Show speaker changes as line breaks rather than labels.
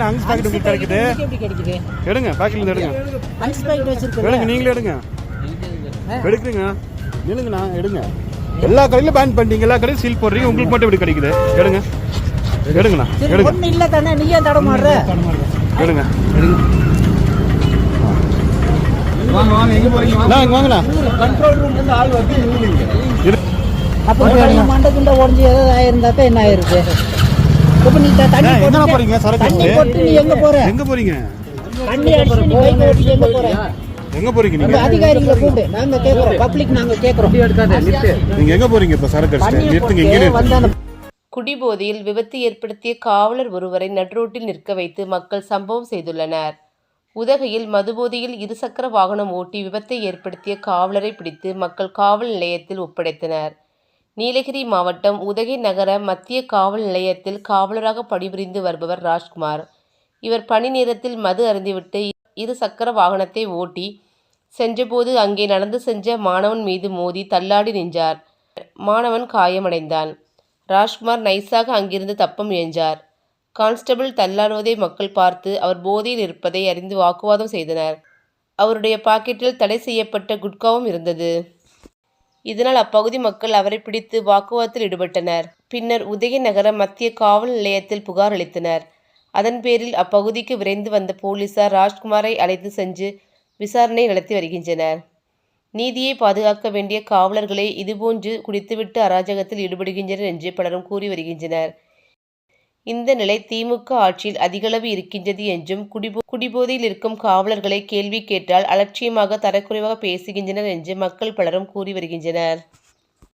பாக்கெட்ல அங்ஸ் பாக்கெட் உங்களுக்கு கிடைக்குது? எடுங்க பாக்கெட்ல இருந்து எடுங்க.
அஞ்சு பாக்கெட் வச்சிருக்கேன்
எடுங்க நீங்களே எடுங்க. எடுக்குங்க நில்லுங்கண்ணா எடுங்க. எல்லா கடையிலும் பேன் பண்ணிட்டீங்க எல்லா கடையும் சீல் போடுறீங்க உங்களுக்கு மட்டும் இப்படி கிடைக்குது? எடுங்க. எடுங்கண்ணா எடுங்க.
ஒண்ணு இல்ல தானே நீ ஏன் தடமாடுற
எடுங்க. நான் இங்க வாங்கண்ணா.
கண்ட்ரோல் ரூம்ல இருந்து ஆள் வந்து இவங்க
இரு.
அப்ப நீ மண்டை துண்டை உடஞ்சி ஏதாவது ஆயிருந்தாக்கா என்ன ஆயிருக்கு இப்ப நீ தண்ணி போட்டு-
போறீங்க? சரக்கு
தண்ணி? போட்டு. நீ எங்க போற?
எங்க போறீங்க?
தண்ணி அடிச்சு நீ பைக் ஓட்டி எங்க போற?
எங்க போறீங்க நீங்க?
அதிகாரிகளை கூப்பிடு. நாங்க கேக்குறோம். பப்ளிக் நாங்க கேக்குறோம்.
நீங்க எங்க போறீங்க இப்ப சரக்கு
தண்ணியை
நிறுத்துங்க இங்கே
குடிபோதையில் விபத்து ஏற்படுத்திய காவலர் ஒருவரை நடுரோட்டில் நிற்க வைத்து மக்கள் சம்பவம் செய்துள்ளனர். உதகையில் மதுபோதையில் இருசக்கர வாகனம் ஓட்டி விபத்தை ஏற்படுத்திய காவலரை பிடித்து மக்கள் காவல் நிலையத்தில் ஒப்படைத்தனர். நீலகிரி மாவட்டம் உதகை நகர மத்திய காவல் நிலையத்தில் காவலராக பணிபுரிந்து வருபவர் ராஜ்குமார். இவர் பணி நேரத்தில் மது அருந்திவிட்டு இரு சக்கர வாகனத்தை ஓட்டி சென்றபோது அங்கே நடந்து சென்ற மாணவன் மீது மோதி தள்ளாடி நின்றார். மாணவன் காயமடைந்தான். ராஜ்குமார் நைஸாக அங்கிருந்து தப்ப முயன்றார். கான்ஸ்டபிள் தள்ளாடுவதை மக்கள் பார்த்து அவர் போதையில் இருப்பதை அறிந்து வாக்குவாதம் செய்தனர். அவருடைய பாக்கெட்டில் தடை செய்யப்பட்ட குட்காவும் இருந்தது. இதனால் அப்பகுதி மக்கள் அவரை பிடித்து வாக்குவாதத்தில் ஈடுபட்டனர். பின்னர் உதயநகர மத்திய காவல் நிலையத்தில் புகார் அளித்தனர். அதன் பேரில் அப்பகுதிக்கு விரைந்து வந்த போலீசார் ராஜ்குமாரை அழைத்து சென்று விசாரணை நடத்தி வருகின்றனர். நீதியை பாதுகாக்க வேண்டிய காவலர்களே இதுபோன்று குடித்துவிட்டு அராஜகத்தில் ஈடுபடுகின்றனர் என்று பலரும் கூறி வருகின்றனர். இந்த நிலை திமுக ஆட்சியில் அதிகளவு இருக்கின்றது என்றும் குடிபோ குடிபோதையில் இருக்கும் காவலர்களை கேள்வி கேட்டால் அலட்சியமாக தரக்குறைவாக பேசுகின்றனர் என்று மக்கள் பலரும் கூறி வருகின்றனர்.